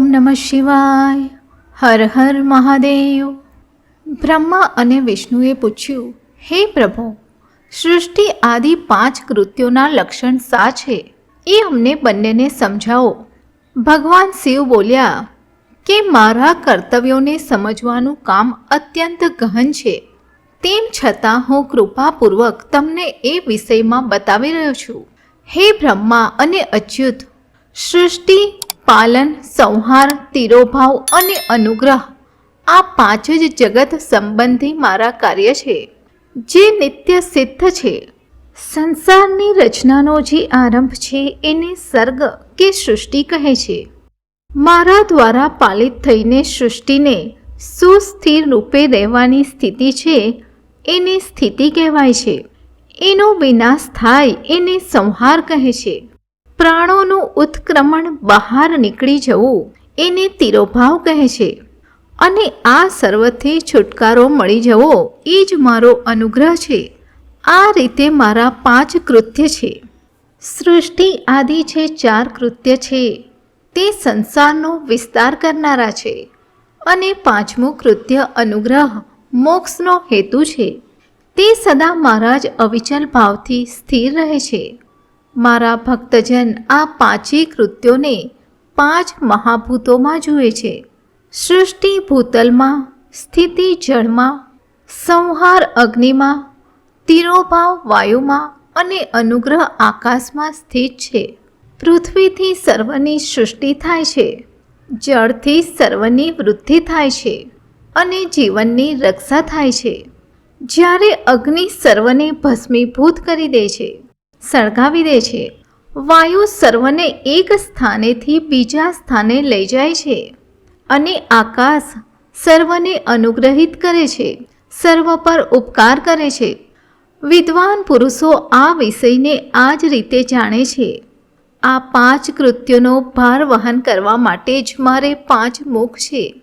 ઓમ નમઃ શિવાય. હર હર મહાદેવ. બ્રહ્મા અને વિષ્ણુએ પૂછ્યું, હે પ્રભુ, સૃષ્ટિ આદિ પાંચ કૃત્યોના લક્ષણ શા છે? એ અમને બંનેને સમજાવો. ભગવાન શિવ બોલ્યા, કે મારા કર્તવ્યોને સમજવાનું કામ અત્યંત ગહન છે. તેમ છતાં હું કૃપાપૂર્વક તમને એ વિષયમાં બતાવી રહ્યો છું. હે બ્રહ્મા અને અચ્યુત, સૃષ્ટિ પાલન, સંહાર, તિરોભાવ અને અનુગ્રહ. આ પાંચ જ જગત સંબંધી મારા કાર્ય છે, જે નિત્ય સિદ્ધ છે. સંસારની રચનાનો જે આરંભ છે, એને સર્ગ કે સૃષ્ટિ કહે છે. મારા દ્વારા પાલિત થઈને સૃષ્ટિને સુસ્થિર રૂપે રહેવાની સ્થિતિ છે, એને સ્થિતિ કહેવાય છે. એનો વિનાશ થાય, એને સંહાર કહે છે. પ્રાણોનું ઉત્ક્રમણ બહાર નીકળી જવું એને તિરોભાવ કહે છે. અને આ સર્વથી છુટકારો મળી જવો એ જ મારો અનુગ્રહ છે. આ રીતે મારા પાંચ કૃત્ય છે. સૃષ્ટિ આદિ છે ચાર કૃત્ય છે, તે સંસારનો વિસ્તાર કરનારા છે. અને પાંચમું કૃત્ય અનુગ્રહ, મોક્ષનો હેતુ છે. તે સદા મારા જ અવિચલ ભાવથી સ્થિર રહે છે. મારા ભક્તજન આ પાંચેય કૃત્યોને પાંચ મહાભૂતોમાં જુએ છે. સૃષ્ટિ ભૂતલમાં, સ્થિતિ જળમાં, સંહાર અગ્નિમાં, તિરોભાવ વાયુમાં અને અનુગ્રહ આકાશમાં સ્થિત છે. પૃથ્વીથી સર્વની સૃષ્ટિ થાય છે. જળથી સર્વની વૃદ્ધિ થાય છે અને જીવનની રક્ષા થાય છે. જ્યારે અગ્નિ સર્વને ભસ્મીભૂત કરી દે છે સળગાવી દે છે. વાયુ સર્વને એક સ્થાનેથી બીજા સ્થાને લઈ જાય છે અને આકાશ સર્વને અનુગ્રહિત કરે છે, સર્વ પર ઉપકાર કરે છે. વિદ્વાન પુરુષો આ વિષયને આ જ રીતે જાણે છે. આ પાંચ કૃત્યોનો ભાર વહન કરવા માટે જ મારે પાંચ મુખ છે.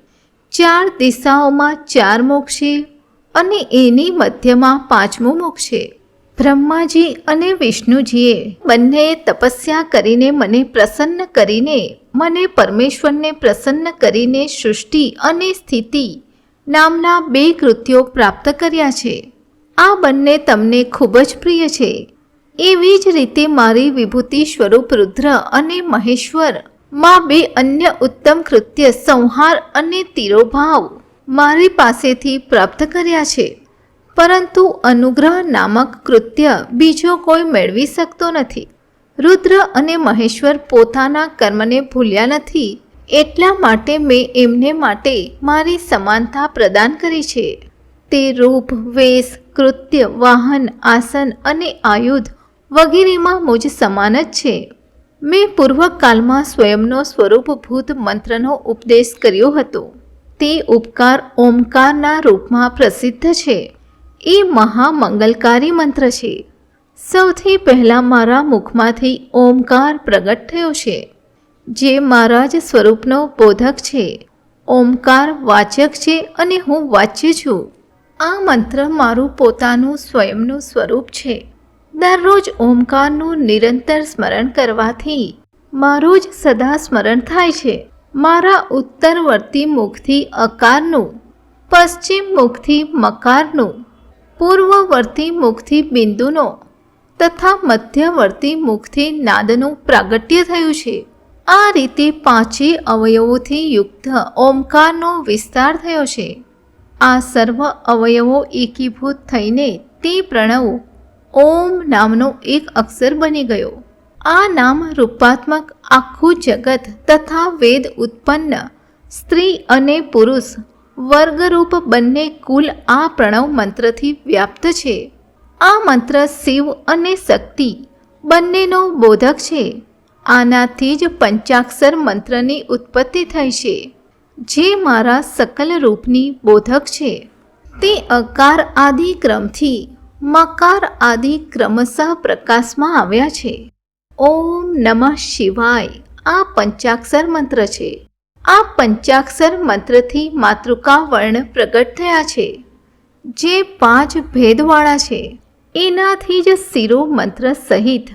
ચાર દિશાઓમાં ચાર મુખ છે અને એની મધ્યમાં પાંચમું મુખ છે. બ્રહ્માજી અને વિષ્ણુજીએ બંનેએ તપસ્યા કરીને મને પ્રસન્ન કરીને, મને પરમેશ્વરને પ્રસન્ન કરીને સૃષ્ટિ અને સ્થિતિ નામના બે કૃત્યો પ્રાપ્ત કર્યા છે. આ બંને તમને ખૂબ જ પ્રિય છે. એવી જ રીતે મારી વિભૂતિ સ્વરૂપ રુદ્ર અને મહેશ્વર, માં બે અન્ય ઉત્તમ કૃત્ય સંહાર અને તિરોભાવ મારી પાસેથી પ્રાપ્ત કર્યા છે. પરંતુ અનુગ્રહ નામક કૃત્ય બીજો કોઈ મેળવી શકતો નથી. રુદ્ર અને મહેશ્વર પોતાના કર્મને ભૂલ્યા નથી. એટલા માટે મેં એમને માટે મારી સમાનતા પ્રદાન કરી છે. તે રૂપ, વેશ, કૃત્ય, વાહન, આસન અને આયુધ વગેરેમાં મુજ સમાન જ છે. મેં પૂર્વકાલમાં સ્વયંનો સ્વરૂપભૂત મંત્રનો ઉપદેશ કર્યો હતો. તે ઉપકાર ઓમકારના રૂપમાં પ્રસિદ્ધ છે. એ મહામંગલકારી મંત્ર છે. સૌથી પહેલાં મારા મુખમાંથી ઓમકાર પ્રગટ થયો છે. જે મારા જ સ્વરૂપનો બોધક છે. ઓમકાર વાચક છે અને હું વાચ્ય છું. આ મંત્ર મારું પોતાનું સ્વયંનું સ્વરૂપ છે. દરરોજ ઓમકારનું નિરંતર સ્મરણ કરવાથી મારું જ સદા સ્મરણ થાય છે. મારા ઉત્તરવર્તી મુખથી અકારનું, પશ્ચિમ મુખથી મકારનું પૂર્વવર્તી મુખથી બિંદુનો તથા મધ્યવર્તી મુખથી નાદનું પ્રાગટ્ય થયું છે. આ રીતે પાંચેય અવયવોથી યુક્ત ઓમકારનો વિસ્તાર થયો છે. આ સર્વ અવયવો એકીભૂત થઈને તે પ્રણવ ઓમ નામનો એક અક્ષર બની ગયો. આ નામ રૂપાત્મક આખું જગત તથા વેદ ઉત્પન્ન સ્ત્રી અને પુરુષ વર્ગરૂપ બંને કુલ આ પ્રણવ મંત્રથી વ્યાપ્ત છે. આ મંત્ર શિવ અને શક્તિ બંનેનો બોધક છે. આનાથી જ પંચાક્ષર મંત્રની ઉત્પત્તિ થઈ છે. જે મારા સકલ રૂપની બોધક છે. તે અકાર આદિ ક્રમથી મકાર આદિ ક્રમશઃ પ્રકાશમાં આવ્યા છે. ઓમ નમઃ શિવાય આ પંચાક્ષર મંત્ર છે. આ પંચાક્ષર મંત્રથી માતૃકા વર્ણ પ્રગટ થયા છે. જે પાંચ ભેદવાળા છે. એનાથી જ શિરો મંત્ર સહિત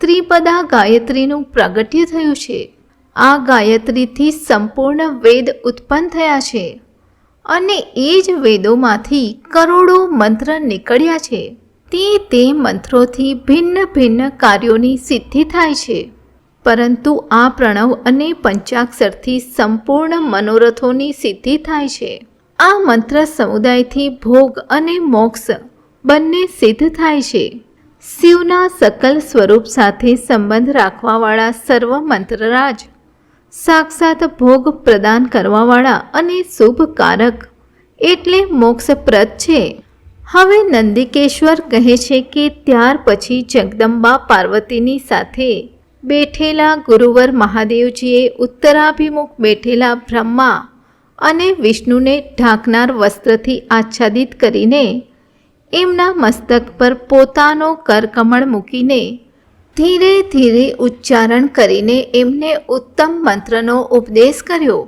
ત્રિપદા ગાયત્રીનું પ્રાગટ્ય થયું છે. આ ગાયત્રીથી સંપૂર્ણ વેદ ઉત્પન્ન થયા છે. અને એ જ વેદોમાંથી કરોડો મંત્ર નીકળ્યા છે. તે તે મંત્રોથી ભિન્ન ભિન્ન કાર્યોની સિદ્ધિ થાય છે. પરંતુ આ પ્રણવ અને પંચાક્ષરથી સંપૂર્ણ મનોરથોની સિદ્ધિ થાય છે. આ મંત્ર સમુદાયથી ભોગ અને મોક્ષ બંને સિદ્ધ થાય છે. શિવના સકલ સ્વરૂપ સાથે સંબંધ રાખવાવાળા સર્વ મંત્રરાજ, સાક્ષાત ભોગ પ્રદાન કરવાવાળા અને શુભકારક એટલે મોક્ષપ્રદ છે. હવે નંદિકેશ્વર કહે છે કે ત્યાર પછી જગદંબા પાર્વતીની સાથે બેઠેલા ગુરુવર મહાદેવજીએ ઉત્તરાભિમુખ બેઠેલા બ્રહ્મા અને વિષ્ણુને ઢાંકનાર વસ્ત્રથી આચ્છાદિત કરીને એમના મસ્તક પર પોતાનો કરકમળ મૂકીને ધીરે ધીરે ઉચ્ચારણ કરીને એમને ઉત્તમ મંત્રનો ઉપદેશ કર્યો.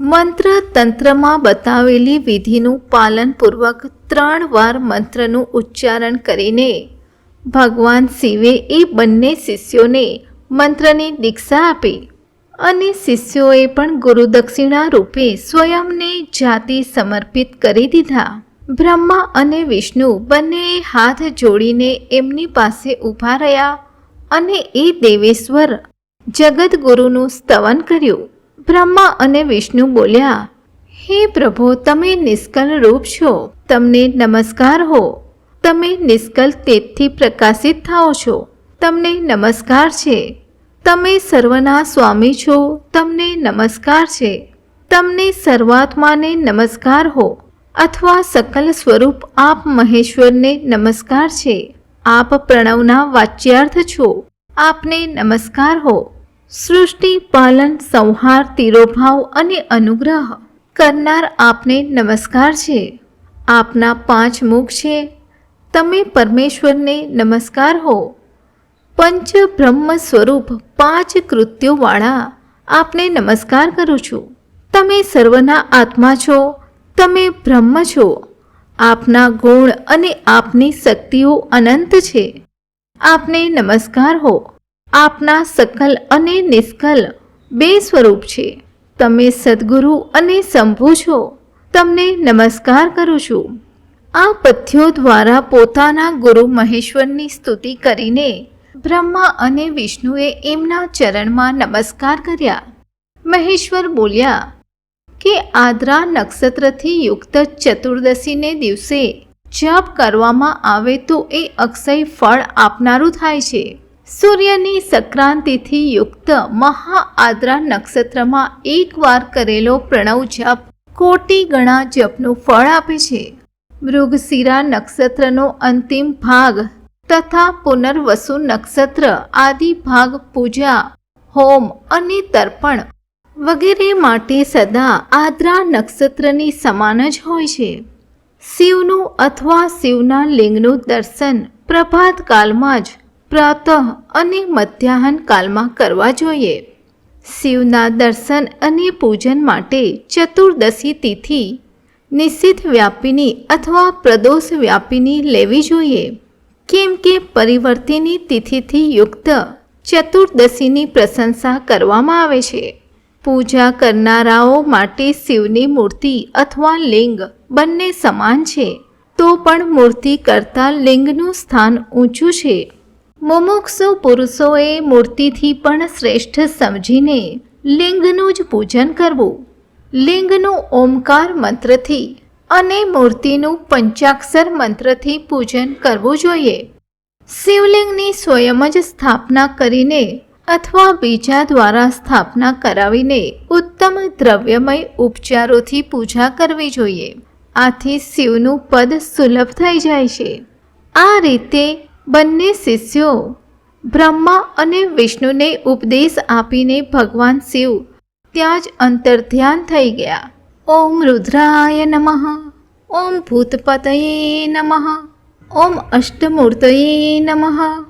મંત્ર તંત્રમાં બતાવેલી વિધિનું પાલનપૂર્વક ત્રણ વાર મંત્રનું ઉચ્ચારણ કરીને ભગવાન શિવે એ બંને શિષ્યોને મંત્રની દીક્ષા આપી અને શિષ્યોએ પણ ગુરુદક્ષિણા રૂપે સ્વયંને જાતિ સમર્પિત કરી દીધા. બ્રહ્મા અને વિષ્ણુ બંનેએ હાથ જોડીને એમની પાસે ઊભા રહ્યા અને એ દેવેશ્વર જગદગુરુનું સ્તવન કર્યું. બ્રહ્મા અને વિષ્ણુ બોલ્યા, હે પ્રભુ, તમે નિષ્કલ રૂપ છો. તમને નમસ્કાર હો. તમે નિષ્કલ તેજથી પ્રકાશિત થાઓ છો. તમને નમસ્કાર છે. તમે સર્વના સ્વામી છો, તમને નમસ્કાર છે. તમને સર્વાત્માને નમસ્કાર હો, અથવા સકલ સ્વરૂપ આપ મહેશ્વરને નમસ્કાર છે. આપ પ્રણવના વાચ્યાર્થ છો, આપને નમસ્કાર હો. સૃષ્ટિ, પાલન, સંહાર, તિરોભાવ અને અનુગ્રહ કરનાર આપને નમસ્કાર છે. આપના પાંચ મુખ છે. તમે પરમેશ્વરને નમસ્કાર હો. પંચ બ્રહ્મ સ્વરૂપ પાંચ કૃત્યોવાળા આપને નમસ્કાર કરું છું. તમે સર્વના આત્મા છો, તમે બ્રહ્મ છો. આપના ગુણ અને આપની શક્તિઓ અનંત છે. આપને નમસ્કાર હો. આપના સકલ અને નિષ્કલ બે સ્વરૂપ છે. તમે સદગુરુ અને શંભુ છો. તમને નમસ્કાર કરું છું. આ પથ્યો દ્વારા પોતાના ગુરુ મહેશ્વરની સ્તુતિ કરીને બ્રહ્મા અને વિષ્ણુએ એમના ચરણમાં નમસ્કાર કર્યા. મહેશ્વર બોલ્યા, કે આદ્રા નક્ષત્રથી યુક્ત ચતુર્દશીને દિવસે જપ કરવામાં આવે તો એ અક્ષય ફળ આપનારું થાય છે. સૂર્યની સંક્રાંતિથી યુક્ત મહા આદ્રા નક્ષત્રમાં એકવાર કરેલો પ્રણવ જપ કોટી ગણા જપનું ફળ આપે છે. મૃગશિરા નક્ષત્રનો અંતિમ ભાગ તથા પુનર્વસુ નક્ષત્ર, આદિ ભાગ, પૂજા, હોમ અને તર્પણ વગેરે માટે સદા આદ્રા નક્ષત્રની સમાન જ હોય છે. શિવનું અથવા શિવના લિંગનું દર્શન પ્રભાત કાલમાં જ પ્રાતઃ અને મધ્યાહન કાલમાં કરવા જોઈએ. શિવના દર્શન અને પૂજન માટે ચતુર્દશી તિથિ નિશ્ચિત વ્યાપીની અથવા પ્રદોષ વ્યાપીની લેવી જોઈએ. કેમ કે પરિવર્તિની તિથિથી યુક્ત ચતુર્દશીની પ્રશંસા કરવામાં આવે છે. પૂજા કરનારાઓ માટે શિવની મૂર્તિ અથવા લિંગ બંને સમાન છે. તો પણ મૂર્તિ કરતાં લિંગનું સ્થાન ઊંચું છે. મુમુક્ષુ પુરુષોએ મૂર્તિથી પણ શ્રેષ્ઠ સમજીને લિંગનું જ પૂજન કરવું. લિંગનું ઓમકાર મંત્રથી અને મૂર્તિનું પંચાક્ષર મંત્રથી પૂજન કરવું જોઈએ. શિવલિંગની સ્વયં જ સ્થાપના કરીને અથવા બીજા દ્વારા સ્થાપના કરાવીને ઉત્તમ દ્રવ્યમય ઉપચારોથી પૂજા કરવી જોઈએ. આથી શિવનું પદ સુલભ થઈ જાય છે. આ રીતે બંને શિષ્યો બ્રહ્મા અને વિષ્ણુને ઉપદેશ આપીને ભગવાન શિવ ત્યાં જ અંતર્ધ્યાન થઈ ગયા. ॐ रुद्राय नमः। ॐ भूतपतये नमः। ॐ अष्टमूर्तये नमः।